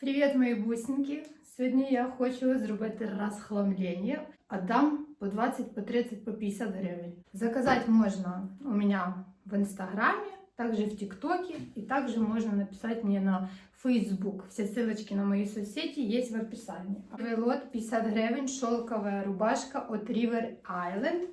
Привіт, мої бусинки! Сьогодні я хочу зробити розхламлення. Отдам по 20, по 30, по 50 гривень. Заказать можно у меня в Инстаграме, также в ТикТоке и также можно написать мне на Facebook. Все ссылочки на мои соцсети есть в описании. Первый лот 50 гривен, шелковая рубашка от River Island.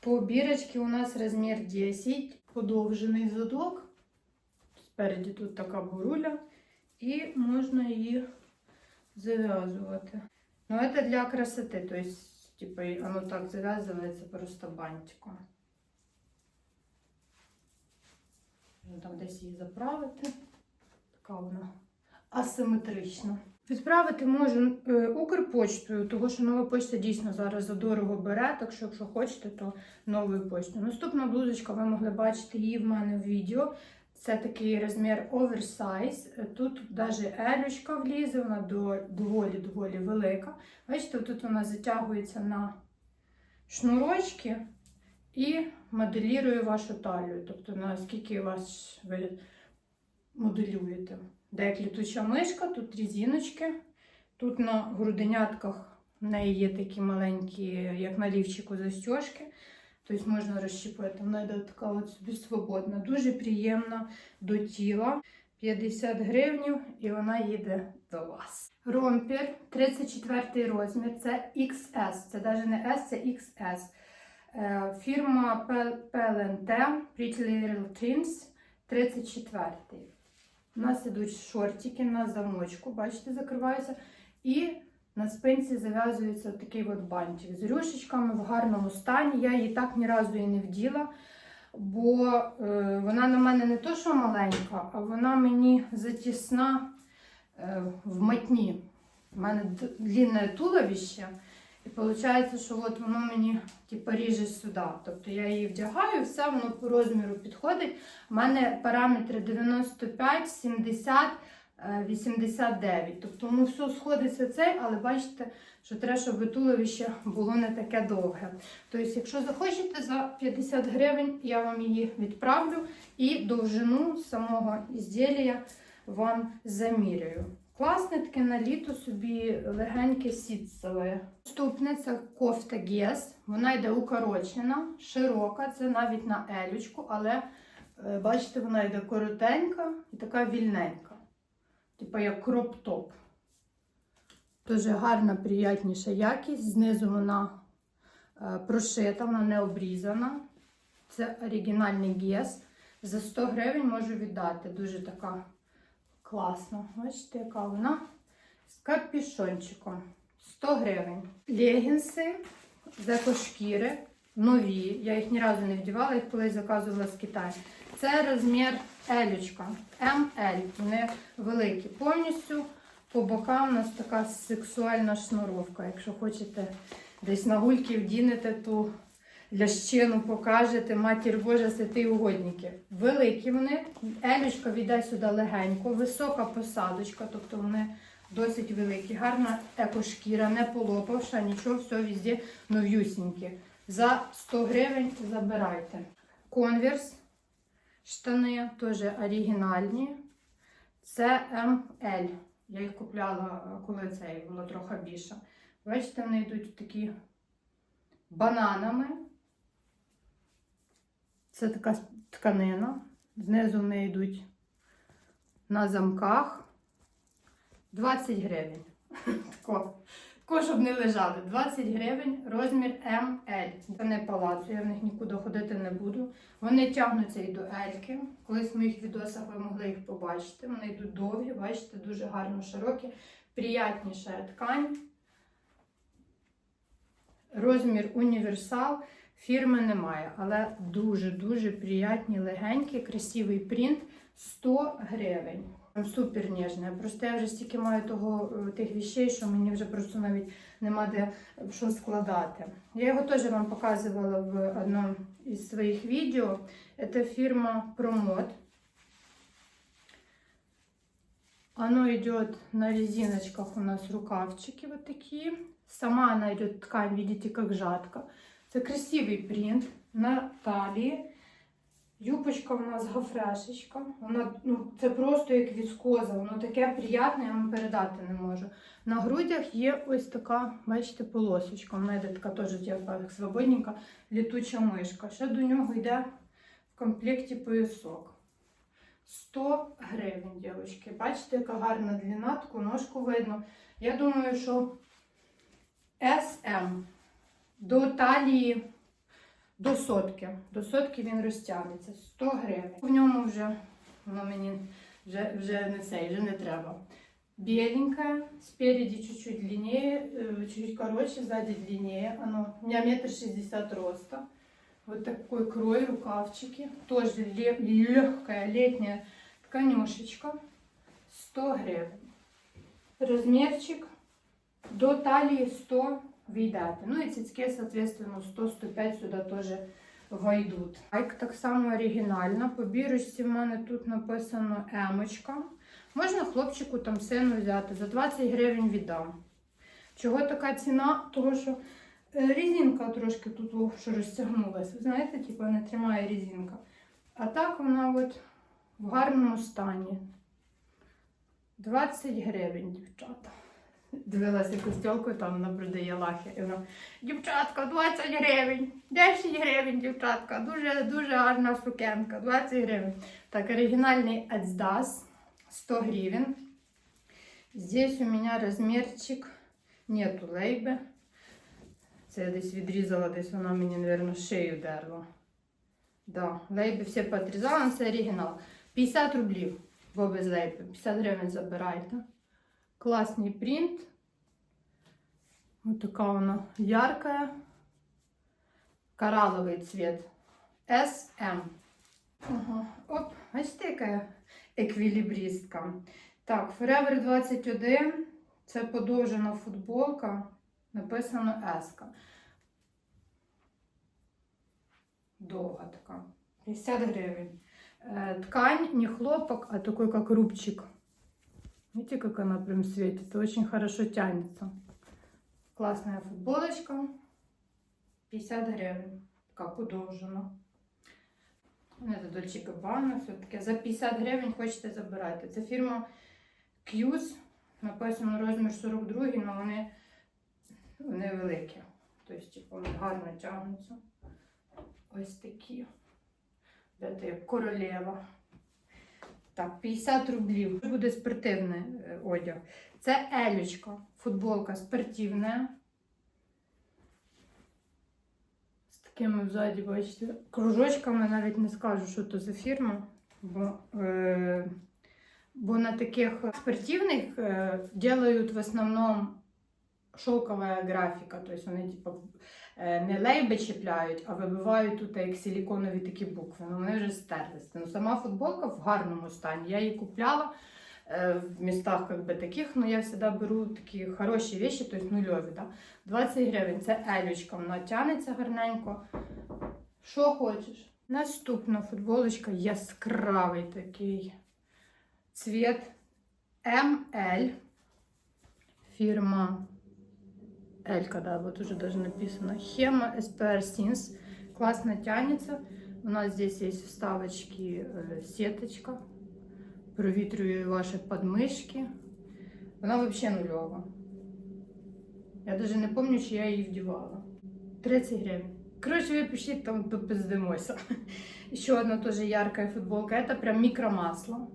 По бирочке у нас размер 10, подовжений задок. Спереді тут така буруля. І можна її зав'язувати. Ну, це для красоти, то есть, типа, воно так зав'язується просто бантиком. Можна там десь її заправити. Така вона асиметрична. Відправити можу е, Укрпочтою, тому що нова почта дійсно зараз задорого бере, так що, якщо хочете, то новою почтою. Наступна блузочка, ви могли бачити її в мене в відео. Це такий розмір оверсайз. Тут навіть елючка влізе, вона доволі-доволі велика. Бачите, тут вона затягується на шнурочки і моделірує вашу талію. Тобто, наскільки вас ви моделюєте. Де літуча мишка, тут різіночки. Тут на груденятках в неї є такі маленькі, як на лівчику, застежки. Тобто можна розщіпити. Вона йде така от собі свободна. Дуже приємна до тіла. 50 гривень і вона їде до вас. Ромпір 34 розмір. Це XS. Це навіть не S, це XS. Е, Фірма PLNT Pretty Little Things 34. У нас ідуть шортики на замочку, бачите, закриваються. І на спинці зав'язується такий от бантик з рюшечками в гарному стані. Я її так ні разу і не вділа, бо е, вона на мене не то, що маленька, а вона мені затісна е, в матні. У мене длинне туловище. І виходить, що от воно мені типу, ріже сюди. Тобто я її вдягаю, все воно по розміру підходить. У мене параметри 95, 70. 89. Тобто ну, все сходиться цей, але бачите, що треба, щоб туловище було не таке довге. Тобто, якщо захочете, за 50 гривень я вам її відправлю і довжину самого ізділля вам замірюю. Класне таке на літо собі легеньке сітцеве. Наступне це кофта Гес. Вона йде укорочена, широка, це навіть на елючку, але е, бачите, вона йде коротенька і така вільненька. Типа як кроп-топ. Дуже гарна, приятніша якість. Знизу вона е, прошита, вона не обрізана. Це оригінальний гес. За 100 гривень можу віддати. Дуже така класна. Бачите, яка вона з капюшончиком. 100 гривень. Легінси з екошкіри. Нові. Я їх ні разу не вдівала, їх колись заказувала з Китаю. Це розмір елючка. МЛ. Вони великі. Повністю по бокам у нас така сексуальна шнуровка. Якщо хочете десь на гульки вдінете, ту лящину покажете, матір Божа, святий угодники. Великі вони. Елючка віде сюди легенько, висока посадочка, тобто вони досить великі. Гарна екошкіра, не полопавша, нічого, все везде новюсіньке. За 100 гривень забирайте. Конверс. Штани теж оригінальні. Це МЛ. Я їх купляла, коли це було трохи більше. Бачите, вони йдуть такі бананами. Це така тканина. Знизу вони йдуть на замках. 20 гривень. Тако. Тако, щоб не лежали. 20 гривень, розмір МЛ. Це не палацу, я в них нікуди ходити не буду. Вони тягнуться і до Ельки. Колись в моїх відосах ви могли їх побачити. Вони йдуть довгі, бачите, дуже гарно широкі, приятніша ткань. Розмір універсал. Фірми немає, але дуже-дуже приятні, легенькі, красивий принт 100 гривень. Супер ніжне. Просто я вже стільки маю того, е, тих вещей, що мені вже просто навіть нема де що складати. Я його теж вам показувала в одному із своїх відео. Це фірма Промод. Оно идет на резиночках у нас рукавчики вот такие. Сама она идет ткань, видите, как жатка. Это красивый принт на талии. Юбочка у нас гафрешечка. Вона ну, це просто як віскоза, воно таке приємне, я вам передати не можу. На грудях є ось така, бачите, полосочка. Вона йде така теж як свободненька літуча мишка. Ще до нього йде в комплекті поясок. 100 гривень, дівчатки. Бачите, яка гарна длина, таку ножку видно. Я думаю, що SM до талії до сотки. До сотки він розтягнеться. 100 гривень. В ньому вже воно мені вже, вже не цей, вже не треба. Беленькая, спереди чуть-чуть длиннее, э, чуть короче, сзади длиннее. Оно, у меня метр шестьдесят роста. Вот такой крой, рукавчики. Тоже легкая летняя тканюшечка. 100 гривен. Размерчик до талии 100 війдати. Ну і цицьки, соответственно, 100-105 сюди теж войдуть. Айк так само оригінальна. По бірочці в мене тут написано емочка. Можна хлопчику там сину взяти. За 20 гривень віддам. Чого така ціна? Того що е, різинка трошки тут о, що розтягнулася. Знаєте, типу не тримає різинка. А так вона от в гарному стані. 20 гривень, дівчата. Дивилася костюлку, там вона продає лахи. І вона, дівчатка, 20 гривень, 10 гривень, дівчатка, дуже дуже гарна сукенка, 20 гривень. Так, оригінальний Adidas, 100 гривень. Здесь у мене розмірчик, нету лейби. Це я десь відрізала, десь вона мені, мабуть, шию дерла. Да, лейби всі поотрізала, це оригінал. 50 рублів, бо без лейби, 50 гривень забирайте. Классный принт. Вот такая она яркая. Коралловый цвет. SM. Ага. Оп, бачите, яка еквілібристка. Так, Forever 21. Це подовжена футболка. Написано S. Довга така. 50 гривень. Е, Ткань не хлопок, а такой как рубчик. Видите, как она прям светится? Очень хорошо тянется. Классная футболочка. 50 гривен. Как удовжено. Это Дольче Gabbana. Все-таки за 50 гривень хочете забирати. Це фірма Q's. Написано розмір 42, але вони, вони великі. Тобто, типу, вони гарно тягнуться. Ось такі. Де ти королева. Так, 50 рублів. Це буде спортивний е, одяг. Це елючка, футболка спортивна. З такими взаді, бачите, кружочками навіть не скажу, що то за фірма. Бо, е, бо на таких спортивних е, делают в основному шовкова графіка. Тобто вони, типу, не лейби чіпляють, а вибивають тут як силіконові такі букви. Ну, вони вже стерлися. Ну, сама футболка в гарному стані. Я її купляла е, в містах как би, таких, але я завжди беру такі хороші речі, тобто нульові. Да? 20 гривень це елючка, вона тянеться гарненько. Що хочеш? Наступна футболочка яскравий такий цвіт ML. Фірма Элька, да, вот уже даже написано. Хема SPR Sins. Классно тянется. У нас здесь есть вставочки, э, сеточка. Провітрює ваші подмишки. Вона вообще нульова. Я даже не помню, чи я її вдівала. 30 гривен. Короче, вы пишите, там допиздимося. Еще одна тоже яркая футболка. Это прям микромасло.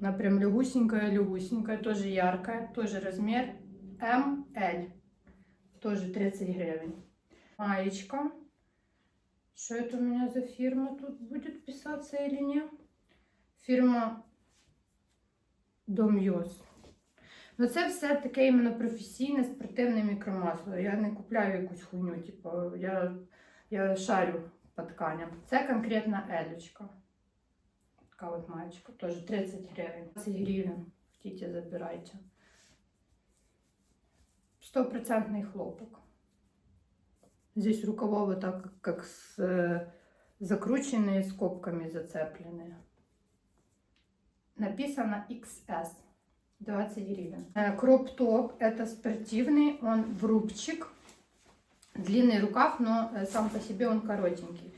Она прям легусенькая-легусенькая, тоже яркая. Тоже размер ML. Тоже 30 гривен. Маечка. Что это у меня за фирма тут будет писаться или нет? Фірма Дом'йоз. Ну, це все таке іменно професійне спортивне мікромасло. Я не купляю якусь хуйню, типу, я, я шарю по тканям. Це конкретно елючка. Така от маєчка. Теж 30 гривень. 20 гривень. Хотіть, забирайте. Стопроцентный хлопок. Здесь рукава вот так, как с, э, закрученные скобками зацепленные. Написано XS. 20 гривен. Э, Кроп-топ это спортивный, он в рубчик. Длинный рукав, но э, сам по себе он коротенький.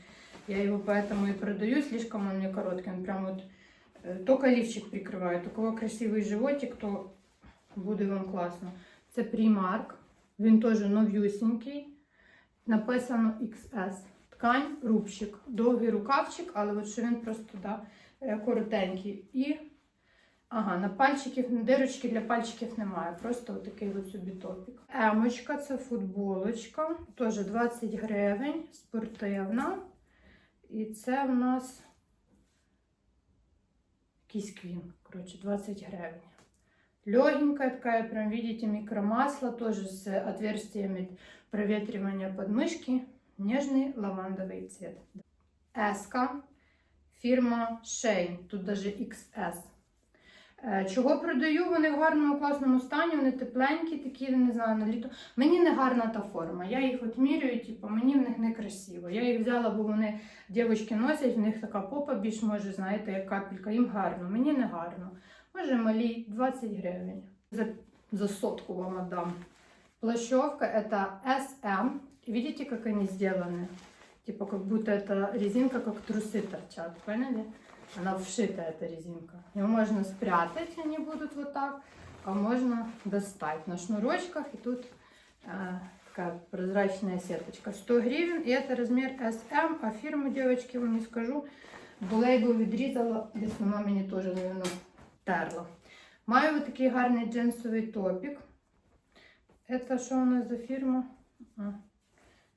Я его поэтому и продаю, слишком он мне короткий. Он прям вот только лифчик прикрывает. У кого красивий животик, то буде вам класно. Це Primark. Він теж новюсінький. Написано XS. Ткань, рубчик. Довгий рукавчик, але от що він просто да, е, коротенький. І ага, на пальчиків, дирочки для пальчиків немає. Просто отакий от собі топік. Емочка, це футболочка. Теж 20 гривень, спортивна. І це в нас якийсь квін. Коротше, 20 гривень Легенькая такая, прям видите, микромасло, тоже с отверстиями проветривания подмышки. Нежный лавандовый цвет. Еска, фірма Shane, тут даже XS. Е, Чого продаю? Вони в гарному класному стані, вони тепленькі, такі, не знаю, на літо. Мені не гарна та форма. Я їх от міряю, типу, мені в них не красиво. Я їх взяла, бо вони дівчатки носять, в них така попа більш може, знаєте, як капелька. Їм гарно, мені не гарно. Може, малі 20 гривень. За, за сотку вам отдам. Плащевка это SM. И видите, как они сделаны? Типа, как будто это резинка, как трусы торчат. Поняли? Она вшита, эта резинка. Ее можно спрятать, они будут вот так. А можно достать на шнурочках. И тут э, такая прозрачная сеточка. 100 гривен. И это размер SM. А фирму, девочки, вам не скажу. Бо лейбл відрізала, десь вона мені теж, мабуть, терла. Маю такий гарний джинсовий топік. Это що у нас за фірма? А,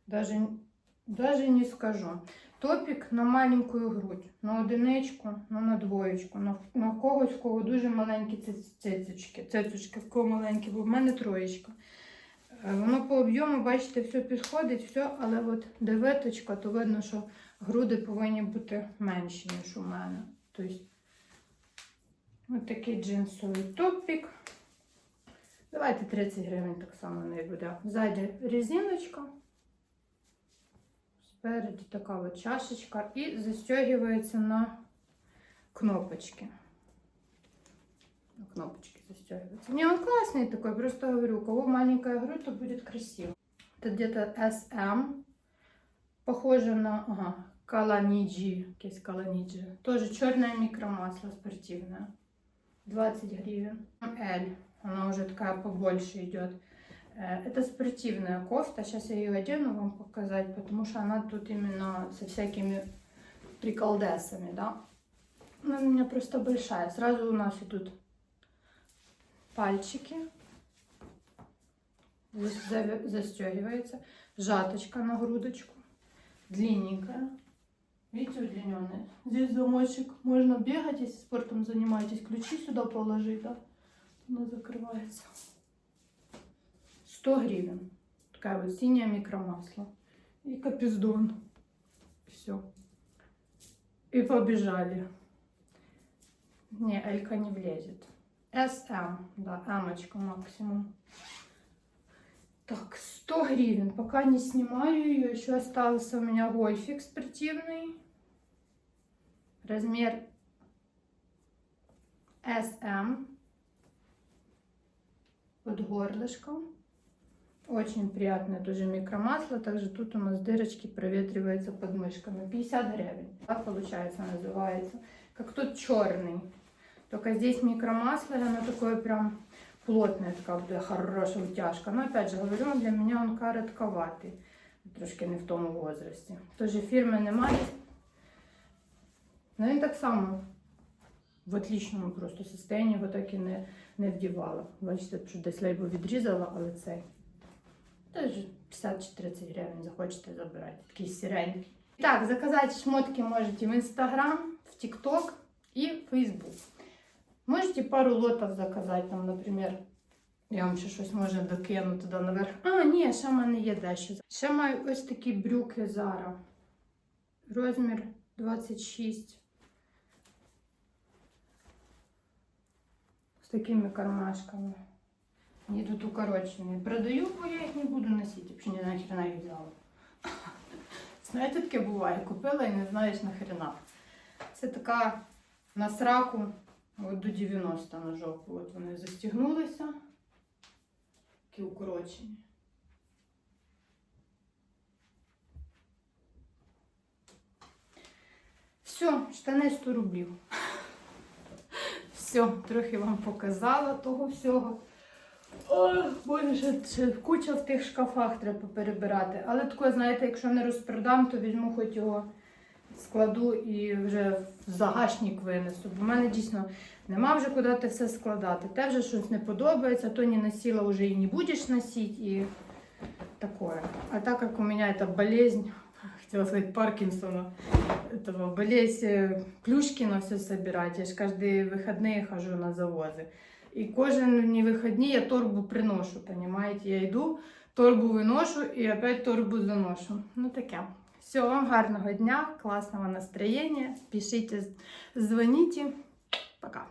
даже, не скажу. Топік на маленьку грудь, на одиничку, ну, на двоєчку, на, на когось, кого дуже маленькі циц- цицючки, цицючки, в кого маленькі, бо в мене троєчка. Е, Воно по об'єму, бачите, все підходить, все, але от де виточка, то видно, що груди повинні бути менші, ніж у мене. Тобто, ось такий джинсовий топік. Давайте 30 гривень так само не буде. Ззаді резиночка. Спереді така от чашечка і застегивается на кнопочки. На кнопочки застегивается. Не, он классный такой, просто говорю, у кого маленькая грудь, то будет красиво. Это где-то SM. Похоже на ага, Каланиджи. Кейс Каланиджи. Тоже черное микромасло спортивное. 20 гривен. L. Она уже такая побольше идет. Э, Это спортивная кофта. Сейчас я ее одену вам показать, потому что она тут именно со всякими приколдесами, да. Она у меня просто большая. Сразу у нас идут пальчики. Застегивается. Жаточка на грудочку. Длинненькая. Видите, удлиненная. Здесь замочек. Можно бегать, если спортом занимаетесь. Ключи сюда положить, да. Она закрывается. 100 гривен. Такая вот синяя микромасло. И капиздон. Все. И побежали. Не, Элька не влезет. СМ, да, Эмочка максимум. Так, 100 гривен. Пока не снимаю ее. Еще остался у меня гольфик спортивный. Размер SM. Под горлышком. Очень приятное тоже микромасло. Также тут у нас дырочки проветриваются под мышками. 50 гривен. Так получается называется. Как тут черный. Только здесь микромасло, и оно такое прям плотное, такая буде хорошая утяжка. Но опять же говорю, для меня он коротковатый. Трошки не в тому возрасті. Тоже фірми немає. Ну він так само в отличному просто состоянии його так і не, не вдівала. Бачите, що десь лейбу відрізала, але цей. Теж 50 чи 30 гривень захочете забирати. Такий сіренький. Так, заказати шмотки можете в Инстаграм, в ТикТок и в Фейсбук. Можете пару лотів заказати, там, наприклад, я вам ще щось може докину туди наверх. А, ні, ще в мене є дещо. Ще маю ось такі брюки Zara. Розмір 26. З такими кармашками. Они тут укорочені. Продаю, бо я їх не буду носити. Взагалі не нахрена їх взяла. Знаєте, таке буває. Купила і не знаєш нахрена. Це така на сраку от до 90 на. От вони застігнулися. Такі укорочені. Все, штани 100 рублів. Все, трохи вам показала того всього. Ой, боже, куча в тих шкафах треба перебирати. Але таке, знаєте, якщо не розпродам, то візьму хоч його складу і вже в загашник винесу. Бо в мене дійсно нема вже куди те все складати. Те вже щось не подобається, то не носила вже і не будеш носити, і такое. А так як у мене ця болезнь, хотела сказать Паркинсона, этого болезнь э, Плюшкина все собирать. Я ж каждые выходные хожу на завозы. І кожні вихідні я торбу приношу, понимаете? Я йду, торбу виношу і опять торбу заношу. Ну таке. Все, вам гарного дня, класного настроєння. Пишіть, дзвоніть. Пока.